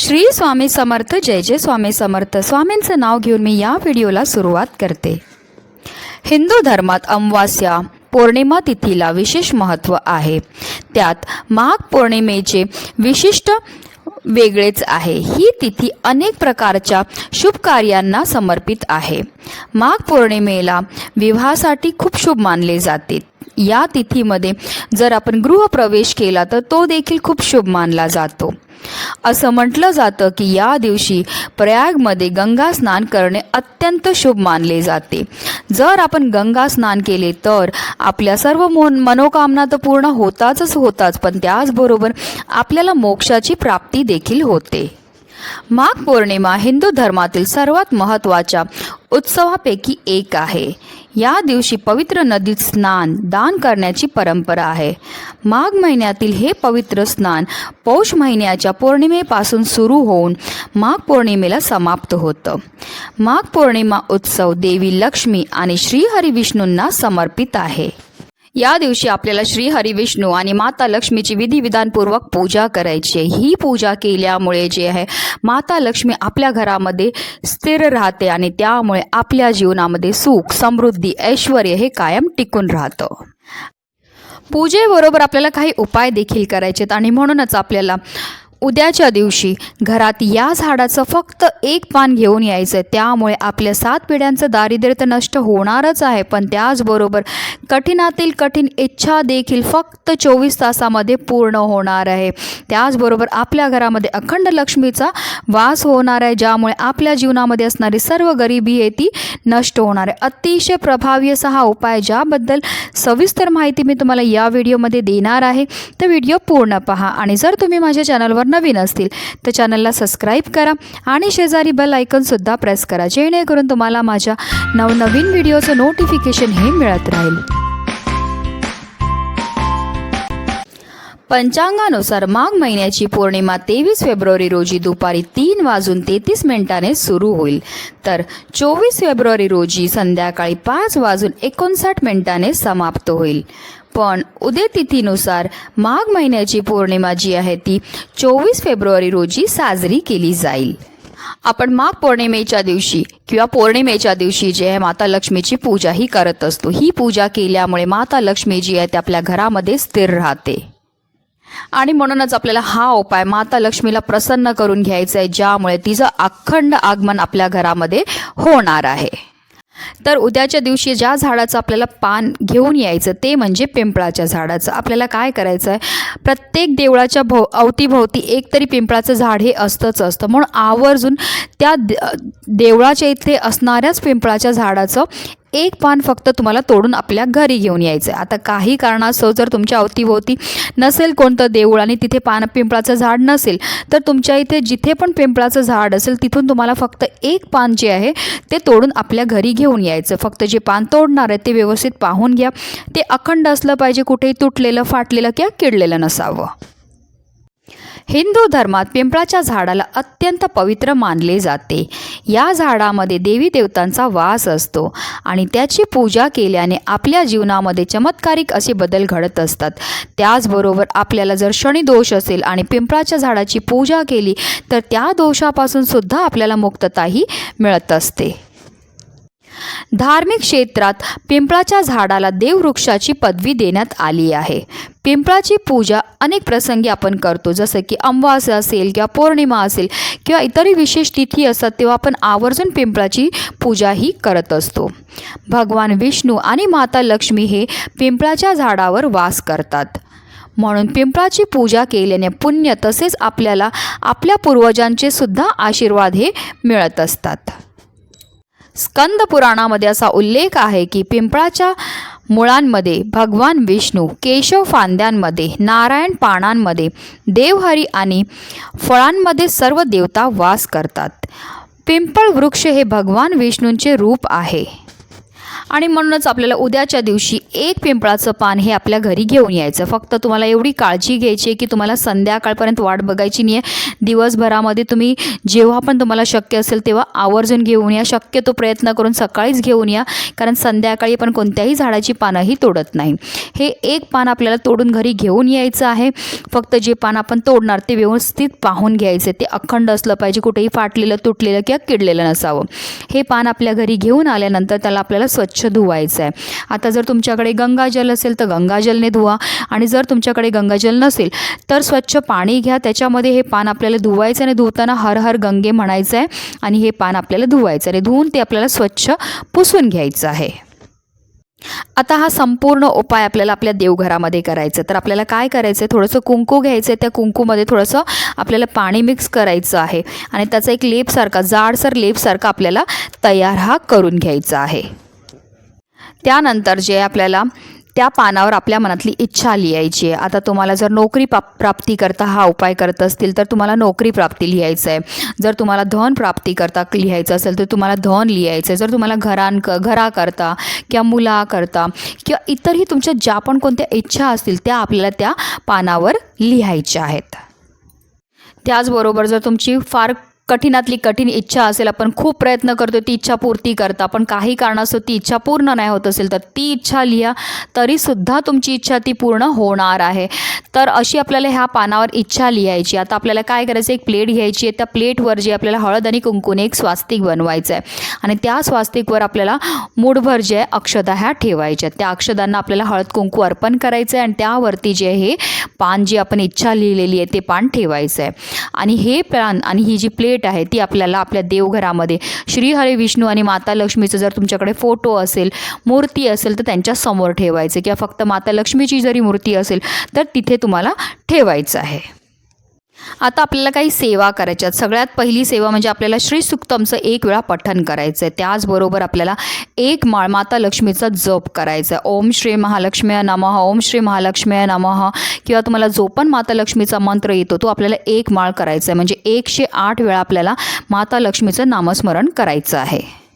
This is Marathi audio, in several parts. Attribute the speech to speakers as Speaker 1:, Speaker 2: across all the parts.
Speaker 1: श्री स्वामी समर्थ जय जय स्वामी समर्थ. स्वामींचं नाव घेऊन मी या व्हिडिओला सुरुवात करते. हिंदू धर्मात अमावास्या पौर्णिमा तिथीला विशेष महत्त्व आहे. त्यात माघ पौर्णिमेचे विशिष्ट वेगळेच आहे. ही तिथी अनेक प्रकारच्या शुभ कार्यांना समर्पित आहे. माघ पौर्णिमेला विवाहासाठी खूप शुभ मानले जाते. या तिथीमध्ये जर आपण गृहप्रवेश केला तर तो देखील खूप शुभ मानला जातो. असं म्हटलं जातं की या दिवशी प्रयागमध्ये गंगा स्नान करणे अत्यंत शुभ मानले जाते. जर आपण गंगा स्नान केले तर आपल्या सर्व मोन मनोकामना तर पूर्ण होताच होताच पण त्याचबरोबर आपल्याला मोक्षाची प्राप्ती देखील होते. माघ पौर्णिमा हिंदू धर्मातील सर्वात महत्त्वाच्या उत्सवापैकी एक आहे. या दिवशी पवित्र नदीत स्नान दान करण्याची परंपरा आहे. माघ महिन्यातील हे पवित्र स्नान पौष महिन्याच्या पौर्णिमेपासून सुरू होऊन माघ पौर्णिमेला समाप्त होतं. माघ पौर्णिमा उत्सव देवी लक्ष्मी आणि श्रीहरिविष्णूंना समर्पित आहे. या दिवशी आपल्याला श्री हरिविष्णू आणि माता लक्ष्मीची विधिविधानपूर्वक पूजा करायची आहे. ही पूजा केल्यामुळे जे आहे माता लक्ष्मी आपल्या घरामध्ये स्थिर राहते आणि त्यामुळे आपल्या जीवनामध्ये सुख समृद्धी ऐश्वर हे कायम टिकून राहतं. पूजेबरोबर आपल्याला काही उपाय देखील करायचे आहेत आणि म्हणूनच आपल्याला उद्याच्या दिवशी घरात या झाडाचं फक्त एक पान घेऊन यायचं. त्यामुळे आपल्या सात पिढ्यांचं दारिद्र्य तर नष्ट होणारच आहे. पण त्याचबरोबर कठीणातील कठीण इच्छा देखील फक्त चोवीस तासामध्ये पूर्ण होणार आहे. त्याचबरोबर आपल्या घरामध्ये अखंड लक्ष्मीचा वास होणार आहे. ज्यामुळे आपल्या जीवनामध्ये असणारी सर्व गरिबी आहे ती नष्ट होणार आहे. अतिशय प्रभावी असा हा उपाय ज्याबद्दल सविस्तर माहिती मी तुम्हाला या व्हिडिओमध्ये देणार आहे. तर व्हिडिओ पूर्ण पहा. आणि जर तुम्ही माझ्या चॅनलवर नवीन असतील तर चॅनलला सबस्क्राईब करा आणि शेजारी बेल आयकनसुद्धा प्रेस करा जेणेकरून तुम्हाला माझ्या नवनवीन व्हिडिओचं नोटिफिकेशन हे मिळत राहील. पंचांगानुसार माघ महिन्याची पौर्णिमा तेवीस फेब्रुवारी रोजी दुपारी तीन वाजून तेहतीस मिनिटाने सुरू होईल. तर चोवीस फेब्रुवारी रोजी संध्याकाळी पाच वाजून एकोणसाठ मिनिटाने समाप्त होईल. पण उद्या तिथीनुसार माघ महिन्याची पौर्णिमा जी आहे ती चोवीस फेब्रुवारी रोजी साजरी केली जाईल. आपण माघ पौर्णिमेच्या दिवशी किंवा पौर्णिमेच्या दिवशी जे आहे माता लक्ष्मीची पूजा ही करत असतो. ही पूजा केल्यामुळे माता लक्ष्मी जी आहे ती आपल्या घरामध्ये स्थिर राहते. आणि म्हणूनच आपल्याला हा उपाय माता लक्ष्मीला प्रसन्न करून घ्यायचा आहे ज्यामुळे तिचं अखंड आगमन आपल्या घरामध्ये होणार आहे. तर उद्याच्या दिवशी ज्या झाडाचं आपल्याला पान घेऊन यायचं ते म्हणजे पिंपळाच्या झाडाचं. आपल्याला काय करायचं आहे प्रत्येक देवळाच्या भोव अवतीभोवती एक तरी पिंपळाचं झाड हे असतंच असतं. म्हणून आवर्जून त्या दे- देवळाच्या इथे असणाऱ्याच पिंपळाच्या झाडाचं एक पान फक्त तुम्हाला तोडून आपल्या घरी घेऊन यायचं आहे आता काही कारणास्तव जर तुमच्या अवतीभोवती नसेल कोणतं देऊळ आणि तिथे पान पिंपळाचं झाड नसेल तर तुमच्या इथे जिथे पण पिंपळाचं झाड असेल तिथून तुम्हाला फक्त एक पान जे आहे ते तोडून आपल्या घरी घेऊन यायचं. फक्त जे पान तोडणार आहे ते व्यवस्थित पाहून घ्या. ते अखंड असलं पाहिजे कुठेही तुटलेलं फाटलेलं किंवा किडलेलं नसावं. हिंदू धर्मात पिंपळाच्या झाडाला अत्यंत पवित्र मानले जाते. या झाडामध्ये देवी देवतांचा वास असतो आणि त्याची पूजा केल्याने आपल्या जीवनामध्ये चमत्कारिक असे बदल घडत असतात. त्याचबरोबर आपल्याला जर शनिदोष असेल आणि पिंपळाच्या झाडाची पूजा केली तर त्या दोषापासून सुद्धा आपल्याला मुक्तताही मिळत असते. धार्मिक क्षेत्रात पिंपळाच्या झाडाला देववृक्षाची पदवी देण्यात आली आहे. पिंपळाची पूजा अनेक प्रसंगी आपण करतो. जसं की अमावास्या असेल किंवा पौर्णिमा असेल किंवा इतरही विशेष तिथी असतात तेव्हा आपण आवर्जून पिंपळाची पूजाही करत असतो. भगवान विष्णू आणि माता लक्ष्मी हे पिंपळाच्या झाडावर वास करतात. म्हणून पिंपळाची पूजा केल्याने पुण्य तसेच आपल्याला आपल्या पूर्वजांचे सुद्धा आशीर्वाद हे मिळत असतात. स्कंद पुराणामध्ये असा उल्लेख आहे की पिंपळाच्या मुळांमध्ये भगवान विष्णू केशव फांद्यांमध्ये नारायण पानांमध्ये देवहरी आणि फळांमध्ये सर्व देवता वास करतात. पिंपळ वृक्ष हे भगवान विष्णूंचे रूप आहे. आणि म्हणूनच आपल्याला उद्याच्या दिवशी एक पिंपळाचं पान हे आपल्या घरी घेऊन यायचं. फक्त तुम्हाला एवढी काळजी घ्यायची आहे की तुम्हाला संध्याकाळपर्यंत वाट बघायची नाही आहे दिवसभरामध्ये तुम्ही जेव्हा पण तुम्हाला शक्य असेल तेव्हा आवर्जून घेऊन या. शक्यतो प्रयत्न करून सकाळीच घेऊन या. कारण संध्याकाळी पण कोणत्याही झाडाची पानंही तोडत नाही. हे एक पान आपल्याला तोडून घरी घेऊन यायचं आहे. फक्त जे पान आपण तोडणार ते व्यवस्थित पाहून घ्यायचे. ते अखंड असलं पाहिजे. कुठेही फाटलेलं तुटलेलं किंवा किडलेलं नसावं. हे पान आपल्या घरी घेऊन आल्यानंतर त्याला आपल्याला स्वच्छ स्वच्छ धुवायचं आहे. आता जर तुमच्याकडे गंगाजल असेल तर गंगाजलने धुवा. आणि जर तुमच्याकडे गंगाजल नसेल तर स्वच्छ पाणी घ्या. त्याच्यामध्ये हे पान आपल्याला धुवायचं आणि धुताना हर हर गंगे म्हणायचं आहे आणि हे पान आपल्याला धुवायचं आणि धुवून ते आपल्याला स्वच्छ पुसून घ्यायचं आहे. आता हा संपूर्ण उपाय आपल्याला आपल्या देवघरामध्ये करायचा तर आपल्याला काय करायचं आहे थोडंसं कुंकू घ्यायचं आहे त्या कुंकूमध्ये थोडंसं आपल्याला पाणी मिक्स करायचं आहे. आणि त्याचा एक लेपसारखा जाडसर लेपसारखा आपल्याला तयार हा करून घ्यायचा आहे. त्यानंतर जे आपल्याला त्या पानावर आपल्या मनातली इच्छा लिहायची आहे. आता तुम्हाला जर नोकरी पा प्राप्ती करता हा उपाय करत असतील तर तुम्हाला नोकरी प्राप्ती लिहायचं आहे जर तुम्हाला धन प्राप्ती करता लिहायचं असेल तर तुम्हाला धन लिहायचं आहे जर तुम्हाला घरां घराकरता किंवा मुलाकरता किंवा इतरही तुमच्या ज्या पण कोणत्या इच्छा असतील त्या आपल्याला त्या पानावर लिहायच्या आहेत. त्याचबरोबर जर तुमची फार कठीणातली कठीण इच्छा असेल आपण खूप प्रयत्न करतो ती इच्छा पूर्ती करता. पण काही कारणास्तव ती इच्छा पूर्ण नाही होत असेल तर ती इच्छा लिहा तरीसुद्धा तुमची इच्छा ती पूर्ण होणार आहे. तर अशी आपल्याला ह्या पानावर इच्छा लिहायची आता आपल्याला काय करायचं एक प्लेट घ्यायची आहे. त्या प्लेटवर जे आपल्याला हळद आणि कुंकूने एक स्वास्तिक बनवायचं आहे. आणि त्या स्वास्तिकवर आपल्याला मूठभर जे आहे अक्षदा ह्या ठेवायच्या त्या अक्षदांना आपल्याला हळद कुंकू अर्पण करायचं आहे. आणि त्यावरती जे हे पान जी आपण इच्छा लिहिलेली आहे ते पान ठेवायचं आहे. आणि हे पान आणि ही जी प्लेट आहे ती आपल्याला आपल्या देवघरामध्ये. श्रीहरी विष्णू आणि माता लक्ष्मीचं जर तुमच्याकडे फोटो असेल मूर्ती असेल तर त्यांच्यासमोर ठेवायचे. किंवा फक्त माता लक्ष्मीची जरी मूर्ती असेल तर तिथे तुम्हाला ठेवायचं आहे. आता आपल्याला काही सेवा करायच्या आहेत. सगळ्यात पहिली सेवा म्हणजे आपल्याला श्री सुक्तमचं एक वेळा पठन करायचं आहे. त्याचबरोबर आपल्याला एक माळ माता लक्ष्मीचा जप करायचा आहे. ओम श्री महालक्ष्मी नमः ओम श्री महालक्ष्मी नमः. किंवा तुम्हाला जो पण माता लक्ष्मीचा मंत्र येतो तो आपल्याला एक माळ करायचा आहे. म्हणजे एकशे आठ वेळा आपल्याला माता लक्ष्मीचं नामस्मरण करायचं आहे.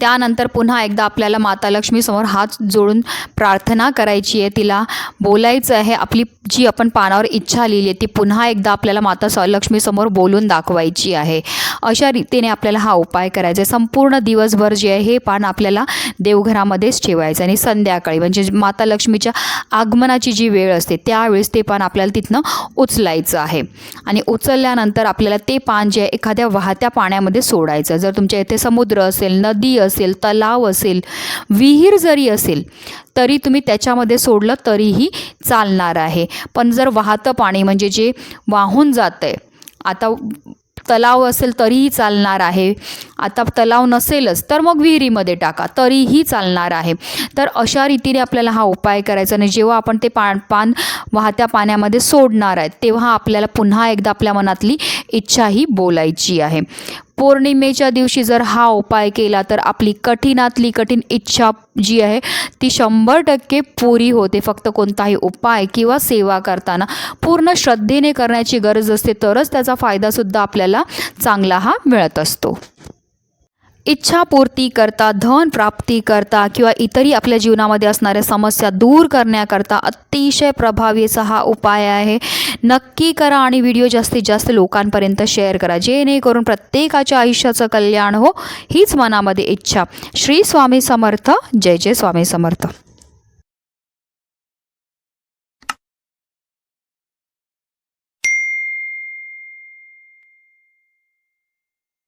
Speaker 1: त्यानंतर पुन्हा एकदा आपल्याला माता लक्ष्मीसमोर हात जोडून प्रार्थना करायची आहे. तिला बोलायचं आहे. आपली जी आपण पानावर इच्छा लिहिली आहे ती पुन्हा एकदा आपल्याला माता स लक्ष्मीसमोर बोलून दाखवायची आहे. अशा रीतीने आपल्याला हा उपाय करायचा आहे. संपूर्ण दिवसभर जे आहे हे पान आपल्याला देवघरामध्येच ठेवायचं आणि संध्याकाळी म्हणजे माता लक्ष्मीच्या आगमनाची जी वेळ असते त्यावेळेस ते पान आपल्याला तिथनं उचलायचं आहे. आणि उचलल्यानंतर आपल्याला ते पान जे आहे एखाद्या वाहत्या पाण्यामध्ये सोडायचं जर तुमच्या इथे समुद्र असेल नदी नदी असेल तलाव असेल विहीर जरी असेल तरी तुम्ही त्याच्यामध्ये सोडलं तरीही चालणार आहे. पण जर वाहतं पाणी म्हणजे जे वाहून जातं आहे आता तलाव असेल तरीही चालणार आहे. आता तलाव नसेलच तर मग विहिरीमध्ये टाका तरीही चालणार आहे. तर अशा रीतीने आपल्याला हा उपाय करायचा आणि जेव्हा आपण ते पा पान वाहत्या पाण्यामध्ये सोडणार आहे तेव्हा आपल्याला पुन्हा एकदा आपल्या मनातली इच्छाही बोलायची आहे. पौर्णिमेच्या दिवशी जर हा उपाय केला तर आपली कठीणातली कठीण इच्छा जी आहे ती शंभर टक्के पुरी होते. फक्त कोणताही उपाय किंवा सेवा करताना पूर्ण श्रद्धेने करण्याची गरज असते तरच त्याचा फायदासुद्धा आपल्याला चांगला हा मिळत असतो. इच्छापूर्ती करता धन प्राप्ती करता किंवा इतरही आपल्या जीवनामध्ये असणाऱ्या समस्या दूर करण्याकरता अतिशय प्रभावी असा हा उपाय आहे. नक्की करा आणि व्हिडिओ जास्तीत जास्त लोकांपर्यंत शेअर करा. जेणेकरून प्रत्येकाच्या आयुष्याचं कल्याण हो हीच मनामध्ये इच्छा. श्री स्वामी समर्थ. जय जय स्वामी समर्थ.